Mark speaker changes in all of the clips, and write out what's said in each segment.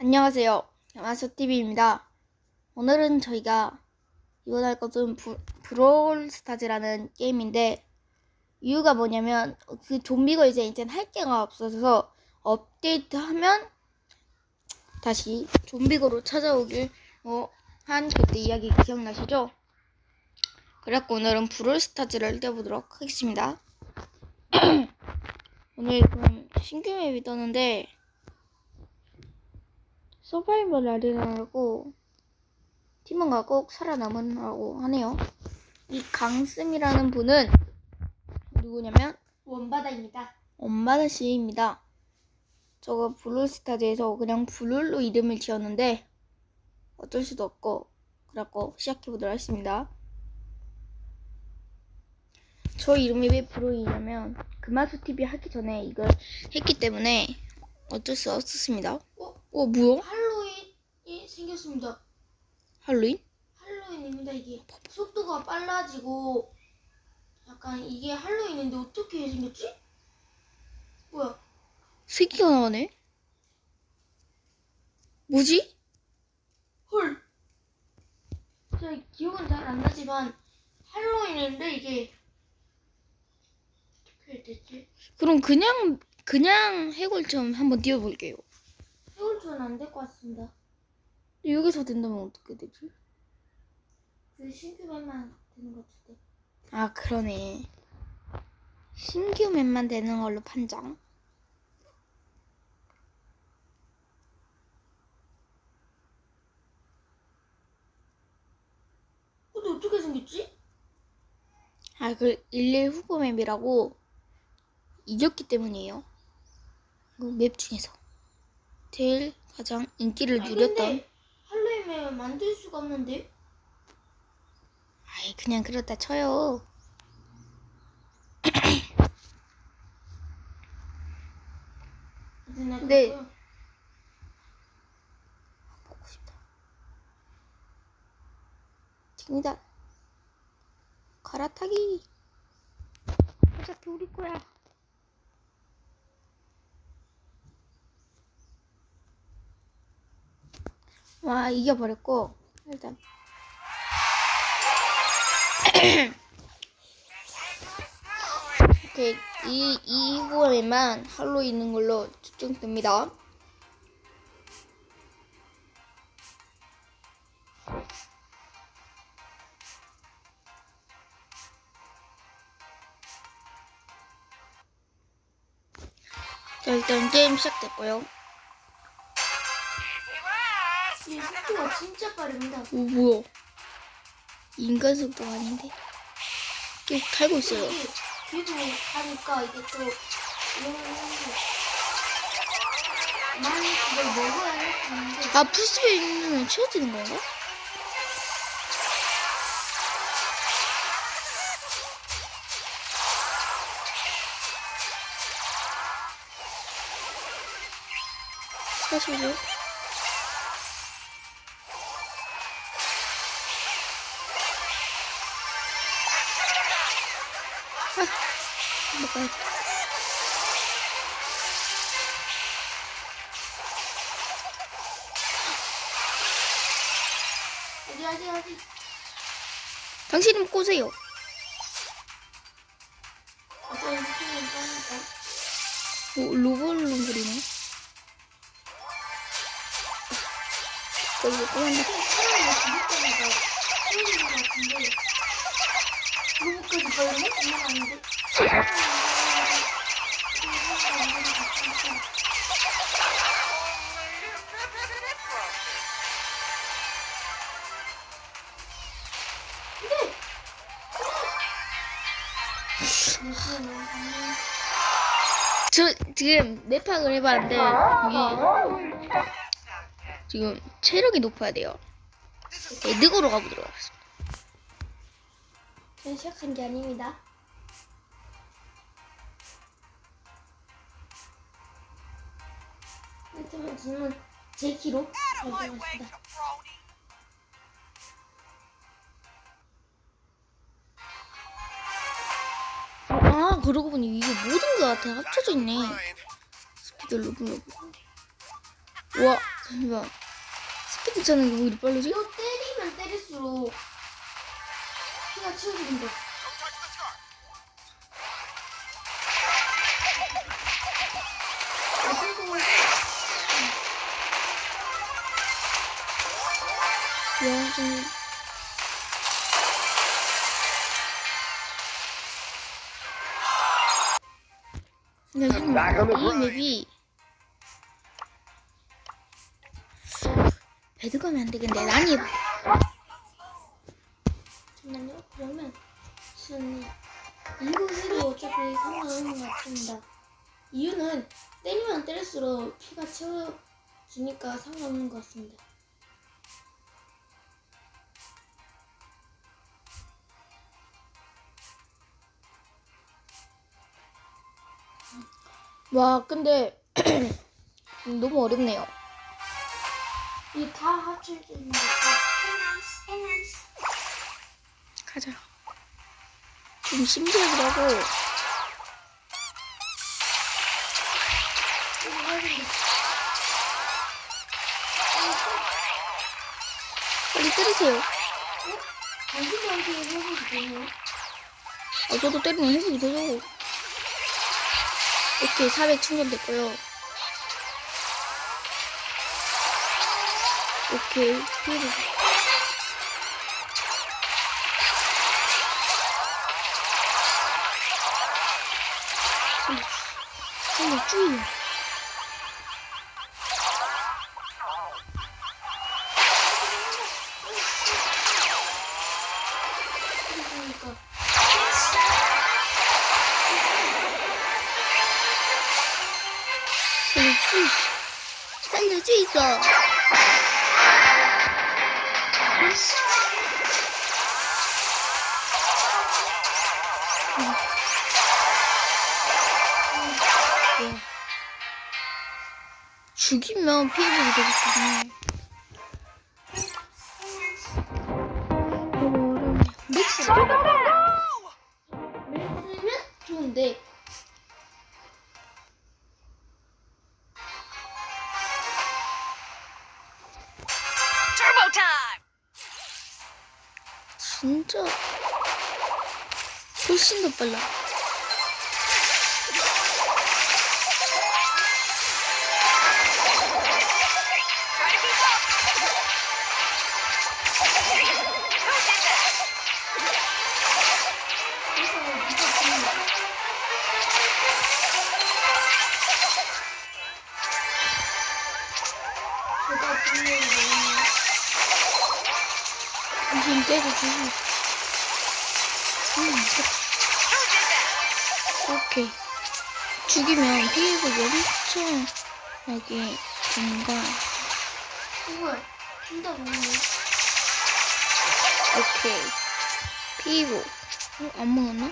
Speaker 1: 안녕하세요. 야마쇼TV입니다. 오늘은 저희가 이번할 것은 부, 브롤스타즈라는 게임인데 이유가 뭐냐면 그 좀비가 이제 이제는 할 게가 없어서 업데이트하면 다시 좀비고로 찾아오길 어, 한 그때 이야기 기억나시죠? 그래갖고 오늘은 브롤스타즈를 떼보도록 하겠습니다. 오늘 그럼 신규 맵이 떴는데 서바이벌 아리나라고 팀원과 꼭 살아남으라고 하네요. 이 강슴이라는 분은 누구냐면
Speaker 2: 원바다입니다.
Speaker 1: 엄마다 씨입니다. 저거 블루스타즈에서 그냥 블루로 이름을 지었는데 어쩔 수도 없고 그래갖고 시작해보도록 하겠습니다. 저 이름이 왜 블루이냐면 금화수 TV 하기 전에 이걸 했기 때문에 어쩔 수 없었습니다.
Speaker 2: 어?
Speaker 1: 어 뭐야?
Speaker 2: 할로윈이 생겼습니다.
Speaker 1: 할로윈?
Speaker 2: 할로윈입니다. 이게 속도가 빨라지고 약간 이게 할로윈인데 어떻게 생겼지? 뭐야?
Speaker 1: 새끼가 나가네? 뭐지?
Speaker 2: 헐. 제가 기억은 잘 안 나지만 할로윈인데 이게 어떻게 됐지?
Speaker 1: 그럼 그냥 그냥 해골처럼 한번 띄워볼게요.
Speaker 2: 해골초는 안될 것 같습니다.
Speaker 1: 근데 여기서 된다면 어떻게 되지?
Speaker 2: 그 신규맨만 되는 것 같은데.
Speaker 1: 아 그러네. 신규 맵만 되는 걸로 판정.
Speaker 2: 근데 어떻게 생겼지?
Speaker 1: 아그 일일 후보 맵이라고 이겼기 때문이에요. 그 맵 중에서 제일 가장 인기를
Speaker 2: 아니,
Speaker 1: 누렸던.
Speaker 2: 근데 할로윈을 만들 수가 없는데?
Speaker 1: 아이 그냥 그렇다 쳐요.
Speaker 2: 근데
Speaker 1: 네. 보고 싶다. 지금이다. 갈아타기. 어차피 우리 거야. 와 이겨버렸고 일단 이렇게 이, 이 후보에만 할로 있는 걸로 추정됩니다. 자 일단 게임 시작됐고요.
Speaker 2: 진짜 빠릅니다.
Speaker 1: 오 뭐야? 인간 속도 아닌데? 계속 달고 있어요.
Speaker 2: 뒤로 가니까 이게 또 많이 그걸 먹어야 있는데
Speaker 1: 아 풀스페 있는 치워지는 건가? 사실요? 당신은 꼬세요. 오, 로봇론 그리네. 저기 꼬만다.
Speaker 2: 로봇까지 빠르네? 장난 아닌데?
Speaker 1: 저 지금 넷팍을 해봤는데 이게 지금 체력이 높아야 돼요. 에드거로 가보도록 하겠습니다.
Speaker 2: 전 시작한 게 아닙니다. 하여튼 저는 제 키로 발견했습니다.
Speaker 1: 아 그러고 보니 이게 모든 게다 합쳐져 있네. 스피드 로블로브. 우와, 잠시만. 스피드 차는 게 오히려 빠르지?
Speaker 2: 이거 때리면 때릴수록 피가 공을
Speaker 1: 야, 좀. 이
Speaker 3: grind.
Speaker 1: 맵이 배드 가면 안 되겠네. 난이
Speaker 2: 잠깐만요. 그러면 저는 이거 해도 어차피 상관없는 것 같습니다. 이유는 때리면 때릴수록 피가 채워지니까 상관없는 것 같습니다.
Speaker 1: 와, 근데 너무 어렵네요.
Speaker 2: 이 다 합쳐지는 거.
Speaker 1: 가자. 좀 신기하더라고. 빨리 때리세요.
Speaker 2: 단순하게 해보기 되네요.
Speaker 1: 아, 저도 때리면 회복이 되죠. 오케이, 400 충전됐고요. 오케이, 회복. 살려, 주 주의 있어. 죽이면 피해보게. 어렵네. 믹스.
Speaker 2: 멘트면 좋은데
Speaker 1: 진짜 훨씬 더 빨라.
Speaker 4: Try to keep up! Who did that?
Speaker 2: 제가 분명히 너무
Speaker 1: 지금 때려 주고 있어. 오케이. 죽이면 피해보기 엄청 하게 되는 거야.
Speaker 2: 이걸 혼자 먹네.
Speaker 1: 오케이. 피해보. 어, 안 먹었나?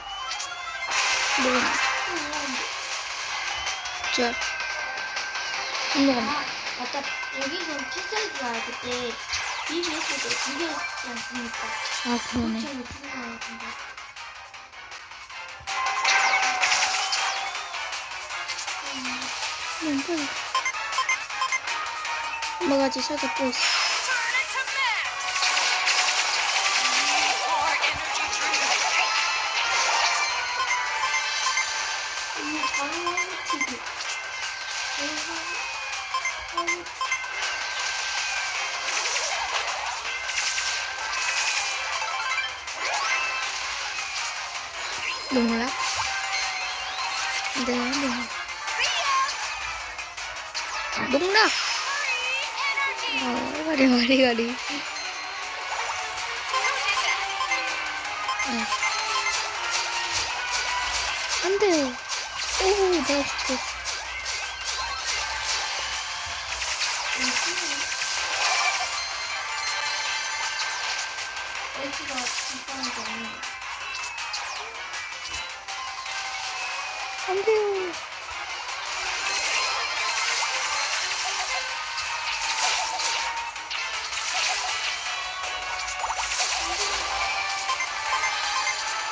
Speaker 1: 먹었네. 자. 안 먹었네.
Speaker 2: 아, 맞다. 여기서 필살기가 그때 비비했을 때 비벼있지 않습니까?
Speaker 1: 아, 그러네. 음, 빨리. 엄마가 찾아보고 있어.
Speaker 4: It to max!
Speaker 1: 농락! 어, 가리, 가리, 가리. 아. 안 돼요. 오, 내가 죽겠어. 안 돼요.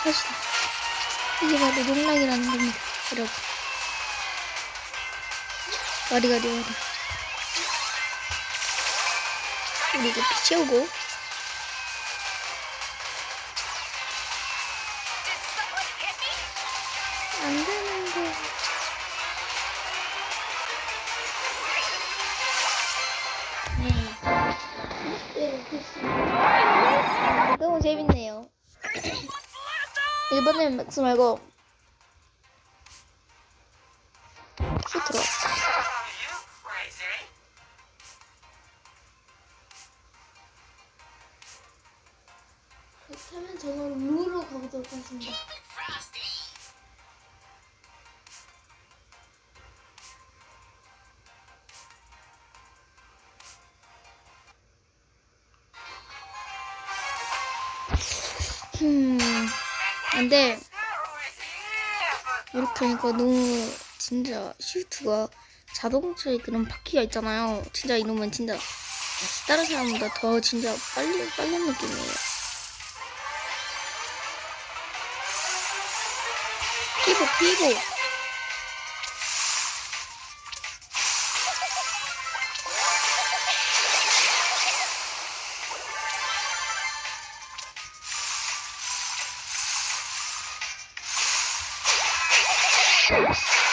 Speaker 1: 다시다. 이게 바로 농락이라는 겁니다, 여러분. 와리, 가리, 와리. 우리 이제 피 채우고.
Speaker 4: Did someone hit me?
Speaker 1: 안 되는데.
Speaker 2: 네, 됐습니다.
Speaker 1: 너무 재밌네요. 이번엔 맥스 말고
Speaker 4: crazy?
Speaker 2: 그렇다면 저는 루로 가보도록 하겠습니다.
Speaker 1: 음. 근데 이렇게 하니까 너무 진짜 슈트가 자동차에 그런 바퀴가 있잖아요. 진짜 이놈은 진짜 다른 사람보다 더 진짜 빨리 빨른 느낌이에요. 피부 피부. Yes.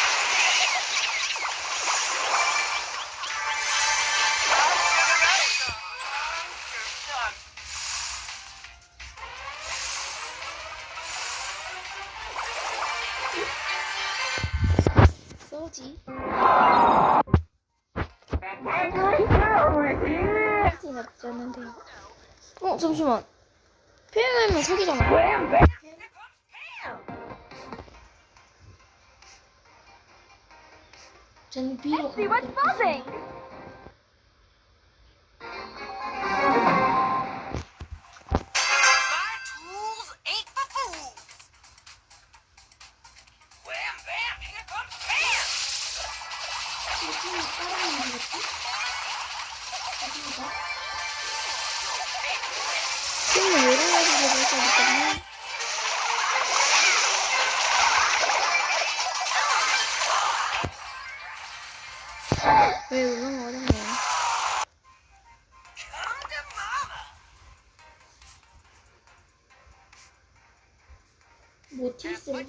Speaker 2: 저는 B로 가보 모티스로 가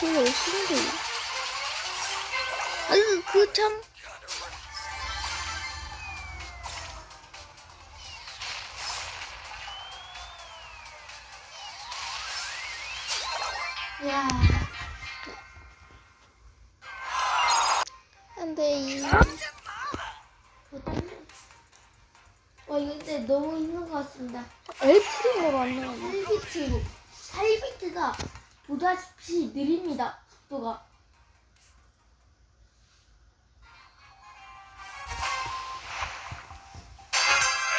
Speaker 1: 별로 없는데. 아유 그 참.
Speaker 2: 야,
Speaker 1: 안 돼 이.
Speaker 2: 그렇다면 와 이거 근데 너무 힘든 것 같습니다.
Speaker 1: 엘프링으로 안.
Speaker 2: 8비트로 8비트가 보 다시피 느립니다. 속도가.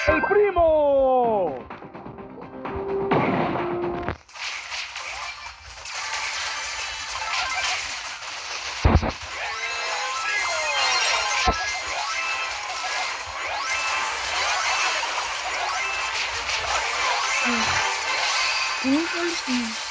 Speaker 3: El primo.
Speaker 1: 너무 빨리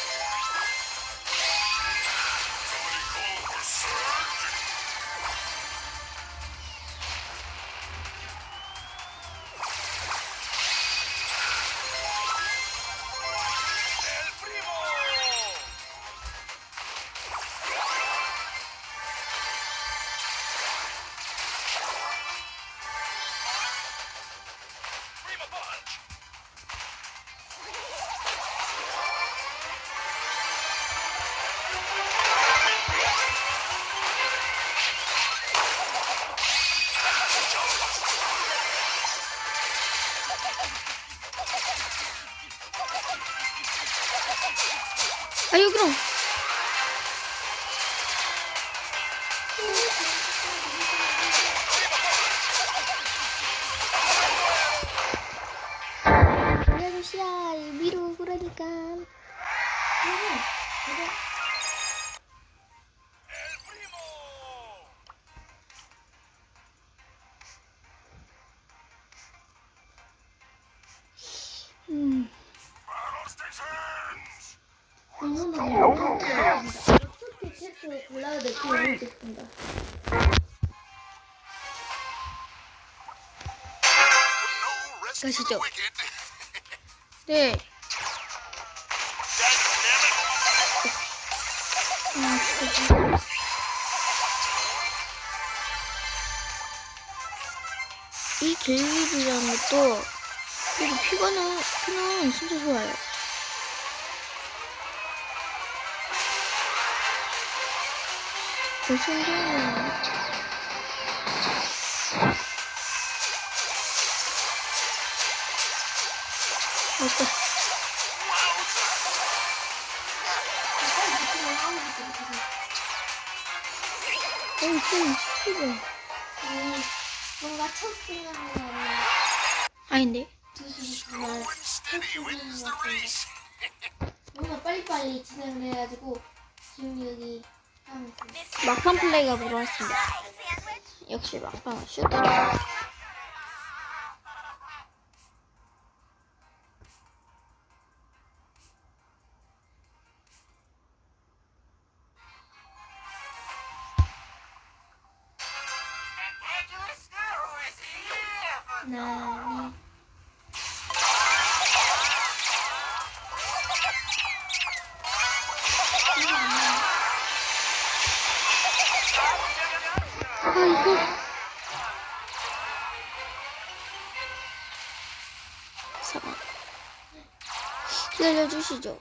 Speaker 2: 것이야 위로 그러니까
Speaker 1: 가시죠. 네. 아, 진짜. 이 갤리비라는 것도 그리고 피가는 피는 진짜 좋아요. 벌써 생각나 요. 맞다. 어이, 좀 시키고.
Speaker 2: 음, 뭔가 첫 생각나는
Speaker 1: 아닌데?
Speaker 2: 첫 뭔가 빨리빨리 진행을 해가지고 기운이 여기.
Speaker 1: 막판 플레이가 물어왔습니다. 역시 막판 슈트.
Speaker 2: 나니
Speaker 1: 아이고. 사과. 기다려주시죠.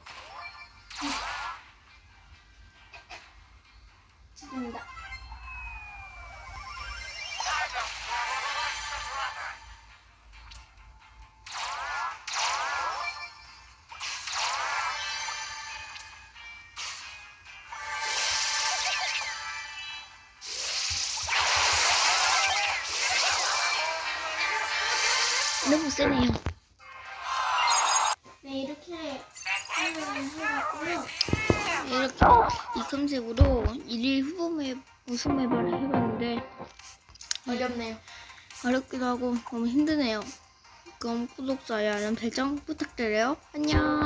Speaker 1: 너무 세네요.
Speaker 2: 네 이렇게 해봤고요.
Speaker 1: 이렇게 이 컨셉으로 일일 후보 맵 우승 맵을 해봤는데
Speaker 2: 어렵네요.
Speaker 1: 어렵기도 하고 너무 힘드네요. 그럼 구독, 좋아요, 알람 설정 부탁드려요. 안녕.